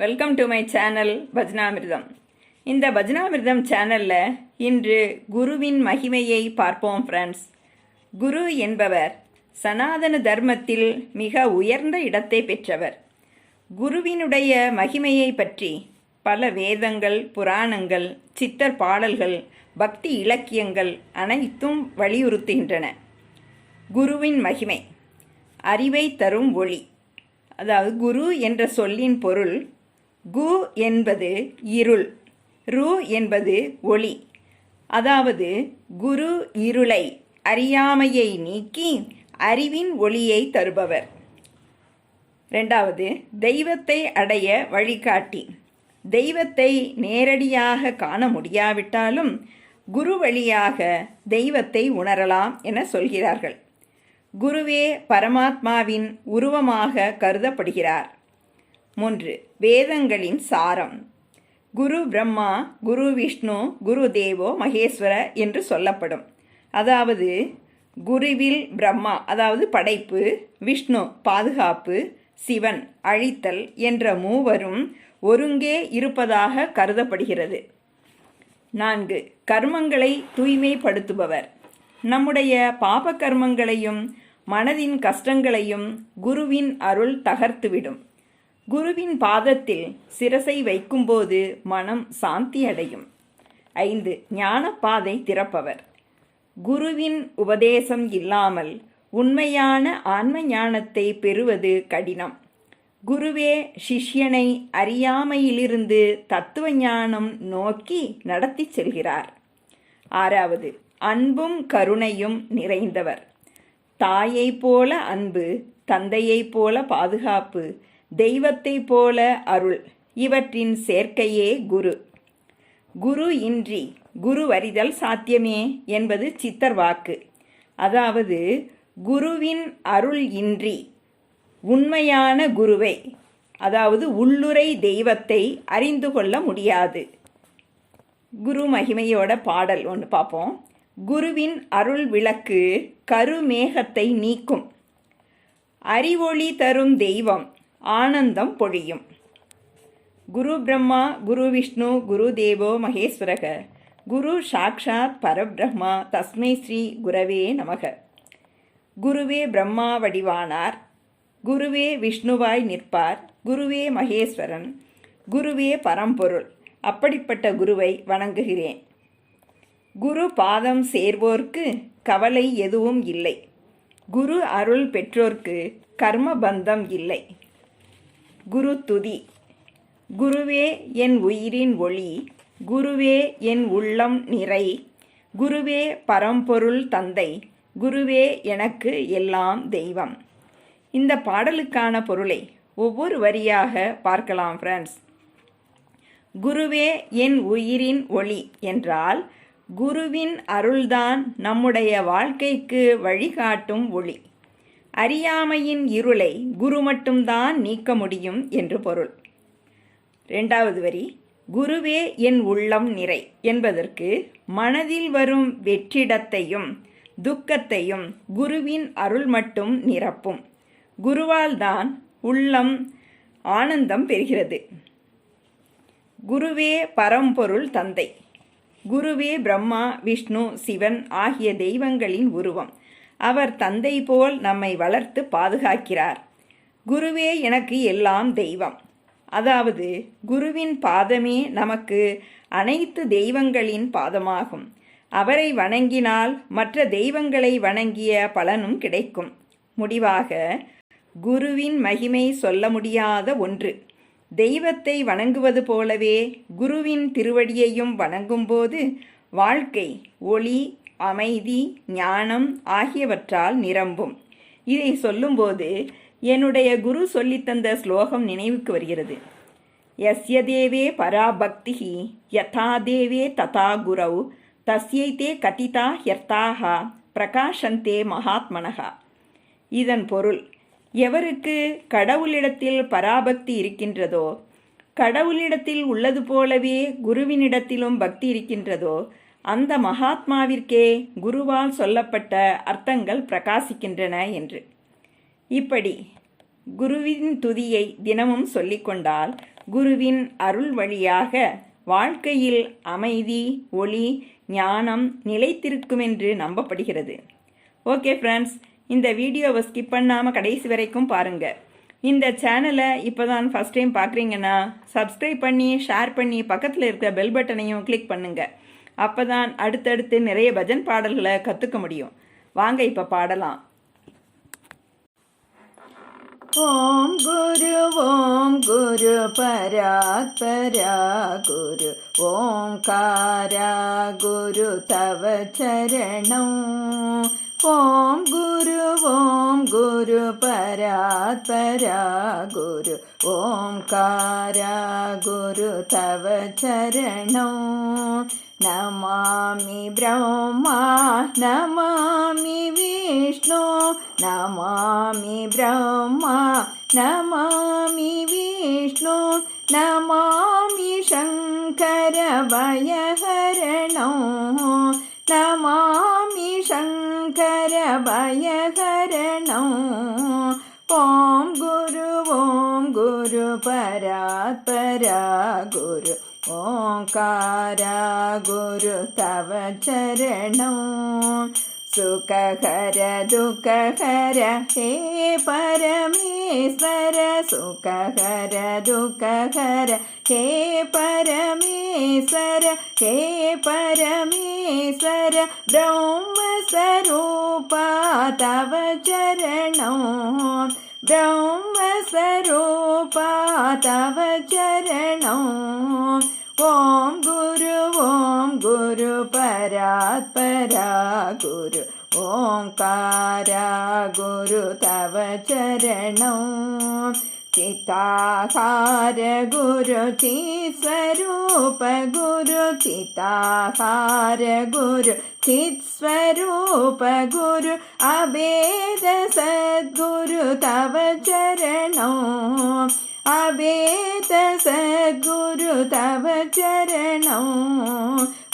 Welcome to my channel Bhajanamritam இந்த பஜ்னாமிர்தம் சேனலில் இன்று குருவின் மகிமையை பார்ப்போம் ஃப்ரெண்ட்ஸ் குரு என்பவர் சனாதன தர்மத்தில் மிக உயர்ந்த இடத்தை பெற்றவர். குருவினுடைய மகிமையை பற்றி பல வேதங்கள் புராணங்கள் சித்தர் பாடல்கள் பக்தி இலக்கியங்கள் அனைத்தும் வலியுறுத்துகின்றன. குருவின் மகிமை அறிவை தரும் ஒளி. அதாவது குரு என்ற சொல்லின் பொருள் கு என்பது இருள் ரு என்பது ஒளி. அதாவது குரு இருளை அறியாமையை நீக்கி அறிவின் ஒளியை தருபவர். ரெண்டாவது தெய்வத்தை அடைய வழிகாட்டி. தெய்வத்தை நேரடியாக காண முடியாவிட்டாலும் குரு வழியாக தெய்வத்தை உணரலாம் என சொல்கிறார்கள். குருவே பரமாத்மாவின் உருவமாக கருதப்படுகிறார். மூன்று. வேதங்களின் சாரம். குரு பிரம்மா குரு விஷ்ணு குரு தேவோ மகேஸ்வர என்று சொல்லப்படும். அதாவது குருவில் பிரம்மா அதாவது படைப்பு விஷ்ணு பாதுகாப்பு சிவன் அழித்தல் என்ற மூவரும் ஒருங்கே இருப்பதாக கருதப்படுகிறது. நான்கு. கர்மங்களை தூய்மைப்படுத்துபவர். நம்முடைய பாப கர்மங்களையும் மனதின் கஷ்டங்களையும் குருவின் அருள் தகர்த்துவிடும். குருவின் பாதத்தில் சிரசை வைக்கும்போது மனம் சாந்தி அடையும் ஐந்து ஞானப்பாதை திறப்பவர். குருவின் உபதேசம் இல்லாமல் உண்மையான ஆன்ம ஞானத்தை பெறுவது கடினம். குருவே சிஷ்யனை அறியாமையிலிருந்து தத்துவ ஞானம் நோக்கி நடத்தி செல்கிறார். ஆறாவது அன்பும் கருணையும் நிறைந்தவர். தாயைப் போல அன்பு தந்தையைப் போல பாதுகாப்பு தெய்வத்தைப் போல அருள். இவற்றின் சேர்க்கையே குரு. குரு இன்றி குரு வரிதல் சாத்தியமே என்பது சித்தர் வாக்கு. அதாவது குருவின் அருள் இன்றி உண்மையான குருவை அதாவது உள்ளுரை தெய்வத்தை அறிந்து கொள்ள முடியாது. குரு மகிமையோட பாடல் ஒன்று பார்ப்போம் குருவின் அருள் விளக்கு கருமேகத்தை நீக்கும். அறிவொளி தரும் தெய்வம் ஆனந்தம் பொழியும். குரு பிரம்மா குரு விஷ்ணு குரு தேவோ மகேஸ்வரக. குரு சாக்ஷாத் பரபிரம்மா தஸ்மை ஸ்ரீ குரவே நமக. குருவே பிரம்மா வடிவானார். குருவே விஷ்ணுவாய் நிற்பார். குருவே மகேஸ்வரன். குருவே பரம்பொருள். அப்படிப்பட்ட குருவை வணங்குகிறேன். குரு பாதம் சேர்வோர்க்கு கவலை எதுவும் இல்லை. குரு அருள் பெற்றோர்க்கு கர்ம பந்தம் இல்லை. குரு துதி. குருவே என் உயிரின் ஒளி. குருவே என் உள்ளம் நிறை. குருவே பரம்பொருள் தந்தை. குருவே எனக்கு எல்லாம் தெய்வம். இந்த பாடலுக்கான பொருளை ஒவ்வொரு வரியாக பார்க்கலாம் ஃப்ரெண்ட்ஸ் குருவே என் உயிரின் ஒளி என்றால் குருவின் அருள்தான் நம்முடைய வாழ்க்கைக்கு வழிகாட்டும் ஒளி. அறியாமையின் இருளை குரு மட்டும்தான் நீக்க முடியும் என்று பொருள். ரெண்டாவது வரி குருவே என் உள்ளம் நிறை என்பதற்கு மனதில் வரும் வெற்றிடத்தையும் துக்கத்தையும் குருவின் அருள் மட்டும் நிரப்பும். குருவால் தான் உள்ளம் ஆனந்தம் பெறுகிறது. குருவே பரம்பொருள் தந்தை. குருவே பிரம்மா விஷ்ணு சிவன் ஆகிய தெய்வங்களின் உருவம். அவர் தந்தை போல் நம்மை வளர்த்து பாதுகாக்கிறார். குருவே எனக்கு எல்லாம் தெய்வம். அதாவது குருவின் பாதமே நமக்கு அனைத்து தெய்வங்களின் பாதமாகும். அவரை வணங்கினால் மற்ற தெய்வங்களை வணங்கிய பலனும் கிடைக்கும். முடிவாக குருவின் மகிமை சொல்ல முடியாத ஒன்று. தெய்வத்தை வணங்குவது போலவே குருவின் திருவடியையும் வணங்கும்போது வாழ்க்கை ஒளி அமைதி ஞானம் ஆகியவற்றால் நிரம்பும். இதை சொல்லும்போது என்னுடைய குரு சொல்லித்தந்த ஸ்லோகம் நினைவுக்கு வருகிறது. எஸ்ய தேவே பராபக்தி யதா தேவே ததா குரௌ தஸ்யைத்தே கதிதா ஹ்யர்த்தாக பிரகாஷந்தே மகாத்மனகா இதன் பொருள் எவருக்கு கடவுளிடத்தில் பராபக்தி இருக்கின்றதோ கடவுளிடத்தில் உள்ளது போலவே குருவினிடத்திலும் பக்தி இருக்கின்றதோ அந்த மகாத்மாவிற்கே குருவால் சொல்லப்பட்ட அர்த்தங்கள் பிரகாசிக்கின்றன என்று. இப்படி குருவின் துதியை தினமும் சொல்லிக்கொண்டால் குருவின் அருள் வழியாக வாழ்க்கையில் அமைதி ஒளி ஞானம் நிலைத்திருக்கும் என்று நம்பப்படுகிறது. ஓகே ஃப்ரெண்ட்ஸ் இந்த வீடியோவை ஸ்கிப் பண்ணாமல் கடைசி வரைக்கும் பாருங்கள் இந்த சேனலை இப்போ தான் ஃபஸ்ட் டைம் பார்க்குறீங்கன்னா சப்ஸ்கிரைப் பண்ணி ஷேர் பண்ணி பக்கத்தில் இருக்கிற பெல் பட்டனையும் கிளிக் பண்ணுங்கள் அப்போ தான் அடுத்தடுத்து நிறைய பஜன் பாடல்களை கற்றுக்க முடியும். வாங்க இப்போ பாடலாம். ஓம் குரு ஓம் குரு பராத்பரா குரு. ஓம் காரா குரு தவ சரணம். ஓம் குரு ஓம் குரு பராத்பரா குரு. ஓம் காரா குரு தவ சரணம். नमामि ब्रह्मा नमामि विष्णु नमामि ब्रह्मा नमामि विष्णु नमामि शङ्करभयहरणौ नमामि शङ्करभयहरणौ। ॐ गुरु ॐ गुरु परात्परा गुरु ओङ्कारा गुरु तव चरणौ। परमेश्वर सुखकर दुःखकर हे परमेश्वर हे परमेश्वर ब्रह्मस्वरूपा तव चरणौ। ब्रह्मस्वरूपा तव चरणौ ॐ गुरु ॐ गुरु गुरु ओङ्कारा गुरु तव चरणौ। चिताहार गुरु चित्स्वरूप गुरु चिताहार गुरु चित्स्वरूप गुरु अभेद सद्गुरु तव चरणौ അവേത സദ്ഗുരു തവ ചരണം.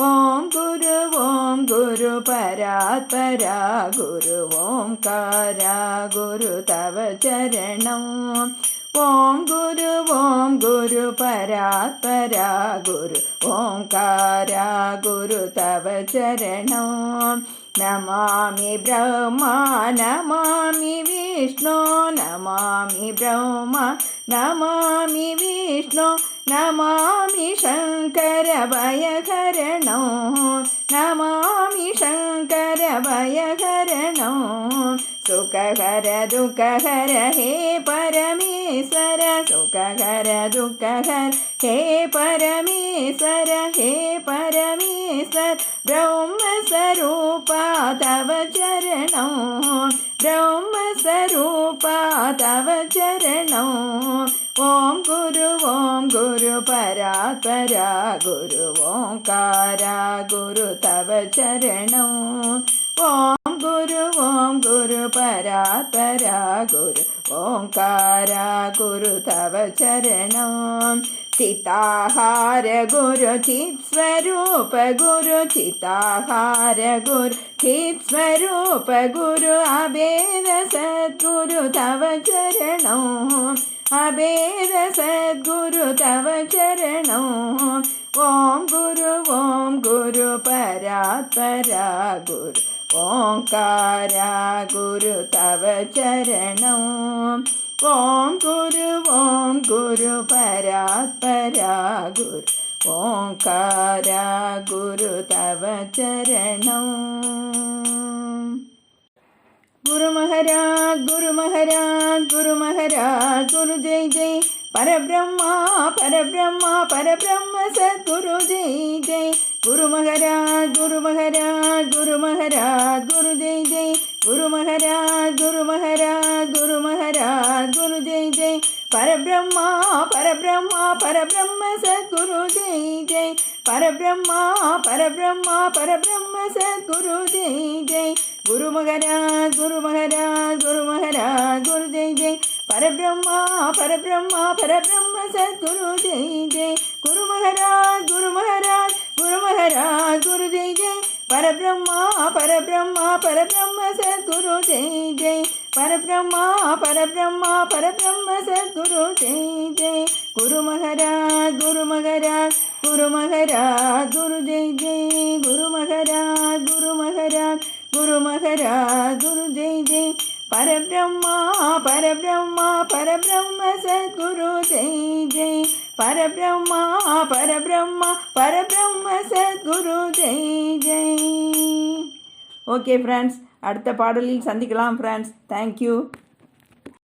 ഓം ഗുരു ഓം ഗുരു പരാത്പരാ ഗുരു ഓം കാരാ ഗുരു തവ ചരണം. ഓം ഗുരു ഓം ഗുരു പരാത്പരാ ഗുരു ഓം കാരാ ഗുരു തവ ചരണം. നമാമി ബ്രഹ്മ നമാമി വിഷ്ണു നമാമി ബ്രഹ്മ നമാമി വിഷ്ണു നമാമി ശങ്കര ഭയകരണോ നമാമി ശങ്കര ഭയകരണോ സുഖകര ദുഃഖകര ഹേ പരമേശ്വര സുഖകര ദുഃഖകര ഹേ പരമേശ്വര ഹേ പരമേശ്വര. ബ്രഹ്മസ്വരൂപ തവ ചരണോ ബ്രഹ്മസ്വരൂപ തവ ചരണോ ഓം ഗുരു ഓം ഗുരു പരാത്പര ഗുരു ഓംകാര ഗുരു തവ ചരണോ. ഓം ഗുരു ഓം ഗുരു പരാത്പര ഗുരു ഓംകാര ഗുരു തവ ചരണോ. चिताहार गुरु चित्स्वरूप गुरु अभेद सद्गुरु तव चरणौ। अभेद सद्गुरु तव चरणौ। ॐ गुरु ॐ गुरु परात्परा गुरु। ओङ्कारा गुरु तव चरणौ ഓം ഗുരു ഓം ഗുരു പരാത്പരാ ഗുരു. ഓംകാര ഗുരു തവ ചരണം. ഗുരു മഹാരാജ് ഗുരു മഹാരാജ് ഗുരു മഹാരാജ് ഗുരു ജയ് ജയ്. പരബ്രഹ്മ പരബ്രഹ്മ പരബ്രഹ്മ സദ്ഗുരു ജയ് ജയ്. ഗുരു മഹാരാജ് ഗുരു മഹാരാജ് ഗുരു മഹാരാജ് ഗുരു ജയ് ജയ്. గురు మహారాజ్ గురు మహారాజ్ గురు మహారాజ్ గురు జై జై. పరబ్రహ్మ పరబ్రహ్మ పరబ్రహ్మ సద్గురు జై జై. పరబ్రహ్మ పరబ్రహ్మ పరబ్రహ్మ సద్గురు జై జై. గురు మహారాజ్ గురు మహారాజ్ గురు మహారాజ్ గురు జై జై. పరబ్రహ్మ పరబ్రహ్మ పరబ్రహ్మ సద్గురు జై జై. గురు మహారాజ్ గురు మహారాజ్ గురు మహారాజ్ గురు జై జై. పరబ్రహ్మ పరబ్రహ్మ పరబ్రహ్మ सद्गुरु जय जय परब्रह्मा परब्रह्मा परब्रह्म सद्गुरु जय जय குரு மகராஜ் குரு மகராஜ் குரு மகராஜ் குரு ஜெய் ஜெய் குரு மகராஜ் குரு மகராஜ் குரு மகராஜ் குரு ஜெய் ஜெய் பரபிரம்மா பரபிரம்மா பரபிரம்ம சத்குரு ஜெய் ஜெய் பரபிரம்மா பரபிரம்மா பரபிரம்ம சத்குரு ஜெய் ஜெய் ஓகே ஃப்ரெண்ட்ஸ் அடுத்த பாடலில் சந்திக்கலாம் ஃப்ரெண்ட்ஸ் தேங்க்யூ